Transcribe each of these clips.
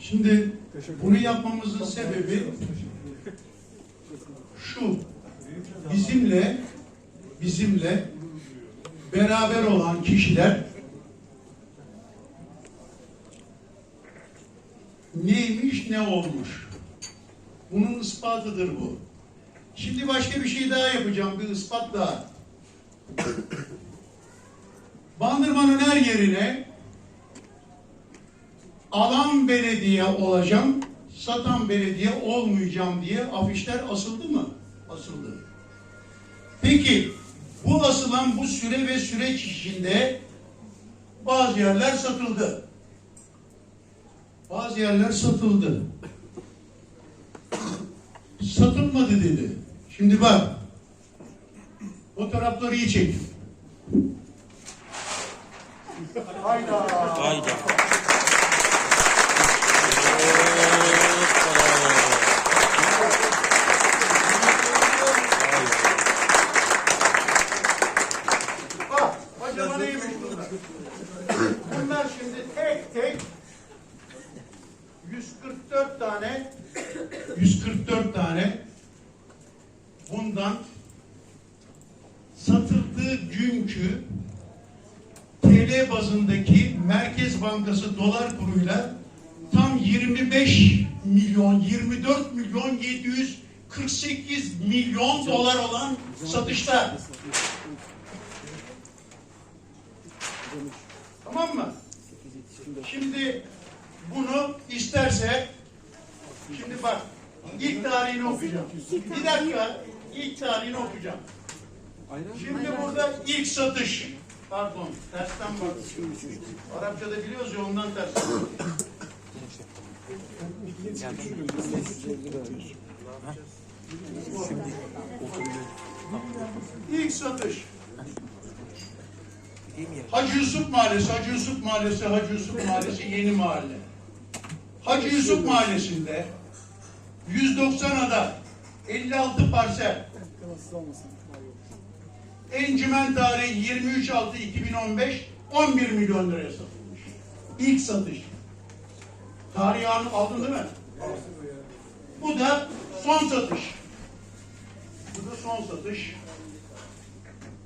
Şimdi bunu yapmamızın sebebi şu. Bizimle bizimle beraber olan kişiler neymiş ne olmuş. Bunun ispatıdır bu. Şimdi başka bir şey daha yapacağım. Bir ispat daha. Bandırmanın her yerine alan belediye olacağım, satan belediye olmayacağım diye afişler asıldı mı? Asıldı. Peki bu asılan bu süre ve süreç içinde bazı yerler satıldı. Bazı yerler satıldı. Satılmadı dedi. Şimdi bak. Fotoğrafları iyi çek. Hayda. Hayda. Kuruyla tam 25 milyon 24 milyon 748 milyon dolar olan satışlar. Tamam mı? Şimdi bunu isterse şimdi bak ilk tarihini okuyacağım. Bir dakika ilk tarihini okuyacağım. Şimdi burada ilk satış pardon tersten bak. Arapçada biliyoruz ya ondan ters. İlk satış. Hacı Yusuf Mahallesi, Hacı Yusuf Mahallesi, Hacı Yusuf Mahallesi yeni mahalle. Hacı Yusuf Mahallesi'nde 190 ada, 56 parsel. Encümen tarihi 23.6.2015 11 milyon liraya satılmış. İlk satış. Tarihi anı aldın değil mi? Bu da son satış. Bu da son satış.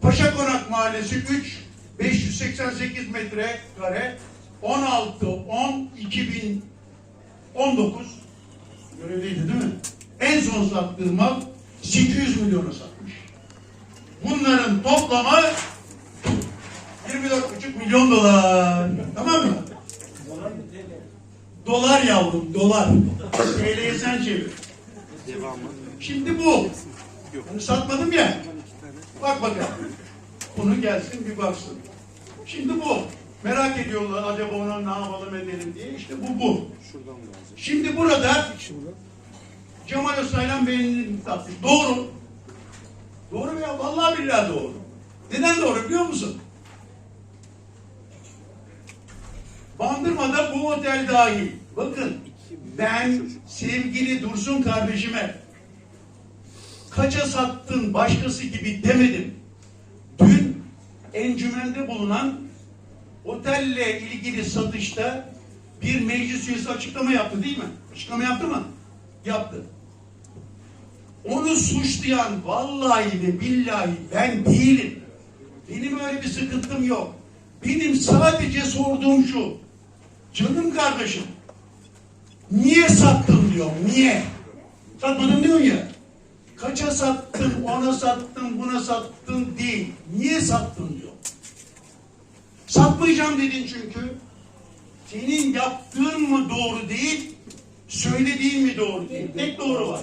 Paşa Konak Mahallesi 3 588 metrekare 16 10 2019 görevliydi değil mi? En son sattığı mal 800 milyona satmış. Bunların toplamı 24,5 milyon dolar. Tamam mı? Dolar yavrum, dolar. TL'yi sen çevir. Şimdi bu. Bunu satmadım ya. Bak bakalım. Bunu gelsin bir baksın. Şimdi bu. Merak ediyorlar acaba ona ne yapalım edelim diye. İşte bu bu. Şimdi burada Cemal Öztaylan Bey'in tatlı. Doğru. Doğru mu ya? Vallahi billahi doğru. Neden doğru biliyor musun? Bandırma'da bu otel dahil. Bakın ben sevgili Dursun kardeşime kaça sattın başkası gibi demedim. Dün encümende bulunan otelle ilgili satışta bir meclis üyesi açıklama yaptı değil mi? Açıklama yaptı mı? Yaptı. Onu suçlayan vallahi ve billahi ben değilim. Benim öyle bir sıkıntım yok. Benim sadece sorduğum şu. Canım kardeşim. Niye sattın diyor. Niye? Satmadım diyorsun ya. Kaça sattın, ona sattın, buna sattın değil. Niye sattın diyor. Satmayacağım dedin çünkü. Senin yaptığın mı doğru değil, söylediğin mi doğru değil. Tek doğru var.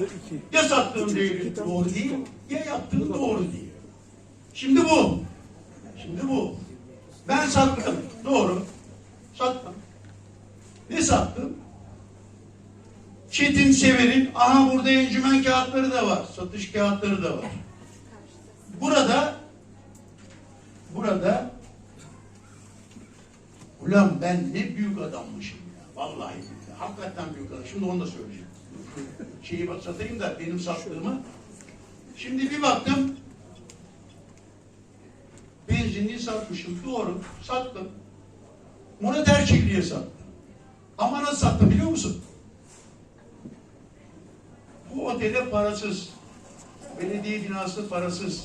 Ya sattığın değil, doğru değil, ya yaptığın doğru değil. Şimdi bu. Şimdi bu. Ben sattım. Doğru. Sattım. Ne sattım? Çetin Sever'in, aha burada encümen kağıtları da var. Satış kağıtları da var. Burada burada ulan ben ne büyük adammışım ya. Vallahi. Hakikaten büyük adam. Şimdi onu da söyleyeceğim. Şeyi bak satayım da benim sattığımı. Şimdi bir baktım benzinliği satmışım. Doğru. Sattım. Murat Erçekli'ye sattım. Ama nasıl sattı biliyor musun? Bu otele parasız. Belediye binası parasız.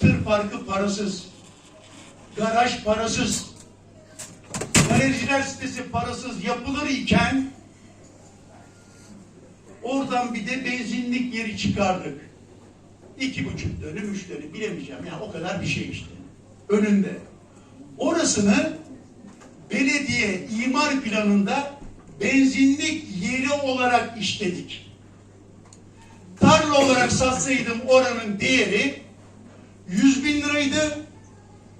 Tır parkı parasız. Garaj parasız. Galericiler sitesi parasız yapılır iken oradan bir de benzinlik yeri çıkardık. İki buçuk dönüm, üç dönüm bilemeyeceğim. Yani o kadar bir şey işte. Önünde. Orasını belediye imar planında benzinlik yeri olarak işledik. Tarla olarak satsaydım oranın değeri 100 bin liraydı.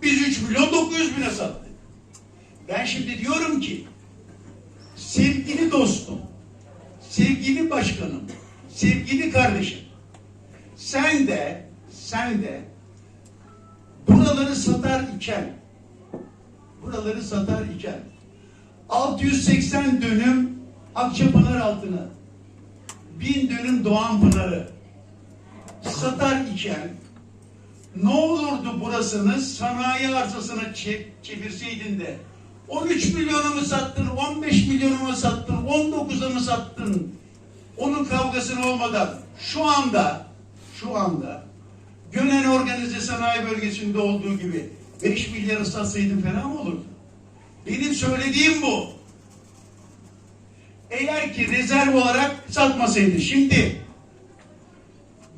Biz 3 milyon 900 bine sattık. Ben şimdi diyorum ki sevgili dostum, sevgili başkanım, sevgili kardeşim sen de sen de buraları satar iken buraları satar iken 680 dönüm Akçapınar altına 1000 dönüm Doğan Pınarı satar iken ne olurdu burasını sanayi arsasına çe- çevirseydin de 13 milyona mı sattın, 15 milyona mı sattın, 19'a mı sattın? Onun kavgasını olmadan şu anda şu anda Gönen Organize Sanayi Bölgesi'nde olduğu gibi 5 milyara satsaydın fena mı olurdu? Benim söylediğim bu. Eğer ki rezerv olarak satmasaydı şimdi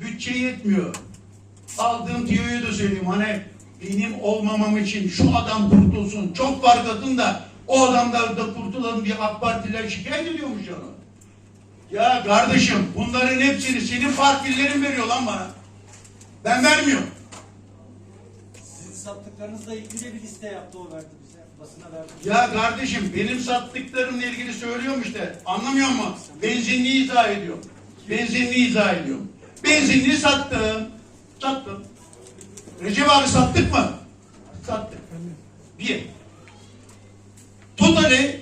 bütçe yetmiyor. Aldığım tiyoyu da söyleyeyim hani benim olmamam için şu adam kurtulsun. Çok var kadın da o adamlar da kurtulalım diye AK Partiler şikayet ediyormuş onu. Ya kardeşim bunların hepsini senin partilerin veriyor lan bana. Ben vermiyorum. Sizin sattıklarınızla ilgili bir liste yaptı o verdi bize. Basına verdi. Ya kardeşim benim sattıklarımla ilgili söylüyorum işte. Anlamıyor musun? Benzinliği izah ediyorum. Benzinliği izah ediyorum. Benzinliği sattım. Sattım. Recep abi sattık mı? Sattık. Bir. Totali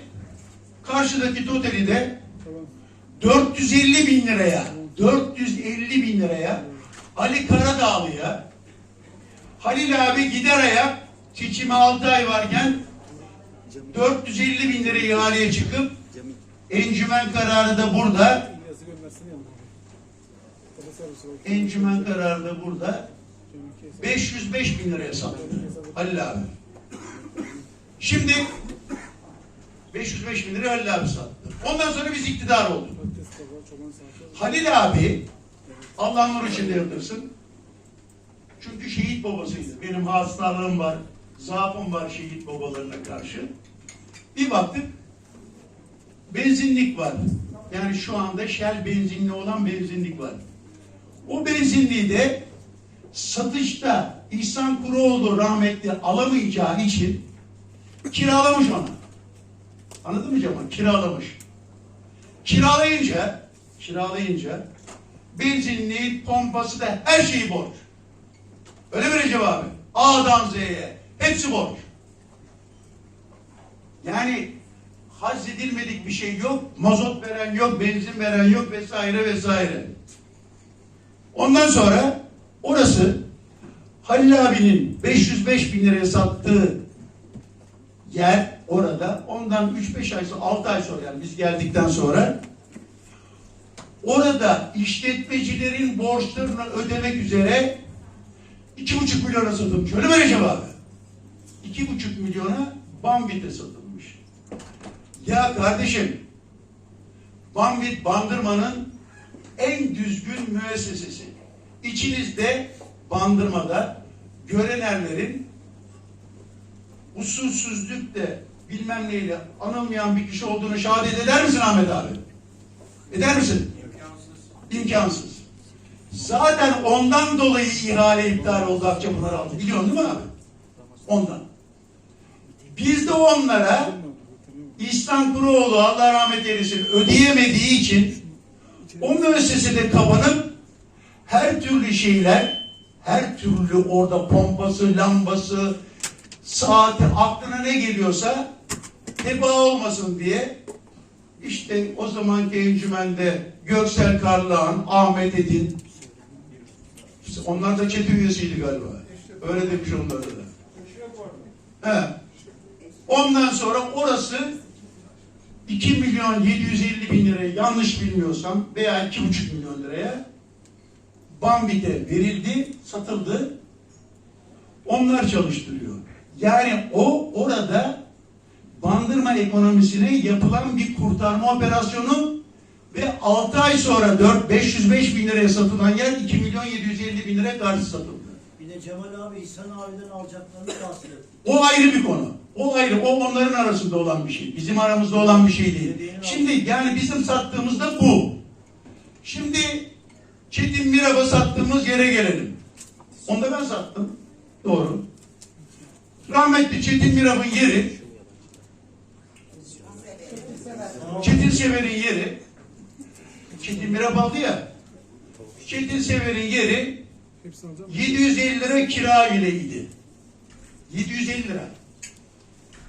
karşıdaki totali de 450 bin liraya 450 bin liraya Ali Karadağlı'ya Halil abi gider ayak seçime 6 ay varken 450 bin lira ihaleye çıkıp encümen kararı da burada encümen kararı da burada 505 bin liraya sattı Halil abi. Şimdi 505 bin liraya Halil abi sattı. Ondan sonra biz iktidar olduk. Halil abi Allah nur içinde yatırsın. Çünkü şehit babasıydı. Benim hastalığım var, zaafım var şehit babalarına karşı. Bir baktık benzinlik var. Yani şu anda Shell benzinli olan benzinlik var. O benzinliği de satışta İhsan Kuroğlu rahmetli alamayacağı için kiralamış ona. Anladın mı Cemal? Kiralamış. Kiralayınca kiralayınca benzinliği, pompası da her şeyi borç. Öyle mi Recep abi? A'dan Z'ye. Hepsi borç. Yani hazredilmedik bir şey yok. Mazot veren yok, benzin veren yok vesaire vesaire. Ondan sonra orası Halil abinin 505 bin liraya sattığı yer orada. Ondan 3-5 ay sonra, 6 ay sonra yani biz geldikten sonra orada işletmecilerin borçlarını ödemek üzere iki buçuk milyona satılmış. Öyle mi Recep abi? İki buçuk milyona Bambit'e satılmış. Ya kardeşim Bambit Bandırma'nın en düzgün müessesesi. İçinizde Bandırma'da görenerlerin usulsüzlükle bilmem neyle anılmayan bir kişi olduğunu şehadet eder misin Ahmet abi? Eder misin? İmkansız. Zaten ondan dolayı ihale iptal oldu Akçapınar aldı. Biliyorsun değil mi abi? Ondan. Biz de onlara İhsan Kuroğlu Allah rahmet eylesin ödeyemediği için o müessesede kapanıp her türlü şeyler her türlü orada pompası, lambası, saati aklına ne geliyorsa teba olmasın diye işte o zamanki encümende Göksel Karlağan, Ahmet Edin işte onlar da çete üyesiydi galiba. Öyle demiş onlara da. He. Ondan sonra orası 2 milyon 750 bin liraya yanlış bilmiyorsam veya 2,5 milyon liraya Bambit'e verildi, satıldı. Onlar çalıştırıyor. Yani o orada bandırma ekonomisine yapılan bir kurtarma operasyonu ve 6 ay sonra 4 505 bin liraya satılan yer 2 milyon 750 bin liraya karşı satıldı. Bir de Cemal abi İhsan abiden alacaklarını bahsediyor. O ayrı bir konu. O ayrı. O onların arasında olan bir şey. Bizim aramızda olan bir şey değil. Şimdi yani bizim sattığımızda bu. Şimdi Çetin Mirab'a sattığımız yere gelelim. Onu da ben sattım. Doğru. Rahmetli Çetin Mirab'ın yeri Çetin Sever'in yeri Çetin Mirab aldı ya Çetin Sever'in yeri 750 lira kira ileydi. 750 lira.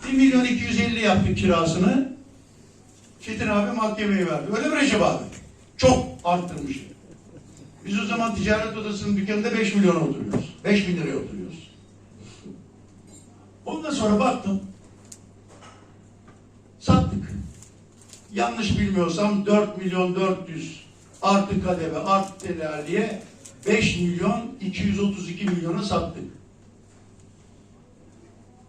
1 milyon 250 yaptı kirasını. Çetin abi mahkemeye verdi. Öyle mi Recep abi? Çok arttırmış. Biz o zaman ticaret odasının dükkanında 5 milyon oturuyoruz. 5 bin liraya oturuyoruz. Ondan sonra baktım. Sattık. Yanlış bilmiyorsam 4 milyon 400 artı kadeve artı telaliye 5 milyon 232 milyona sattık.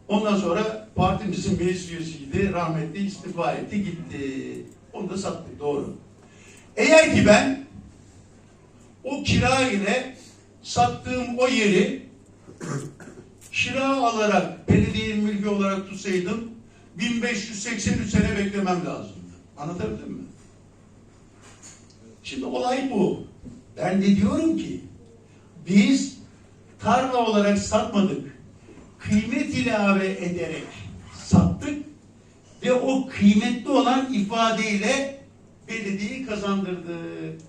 Ondan sonra partimizin meclis üyesiydi. Rahmetli istifa etti gitti. Onu da sattık doğru. Eğer ki ben o kira ile sattığım o yeri kira alarak belediye mülkü olarak tutsaydım 1583 sene beklemem lazımdı. Anlatabildim mi? Şimdi olay bu. Ben de diyorum ki biz tarla olarak satmadık. Kıymet ilave ederek sattık ve o kıymetli olan ifadeyle belediyeyi kazandırdık.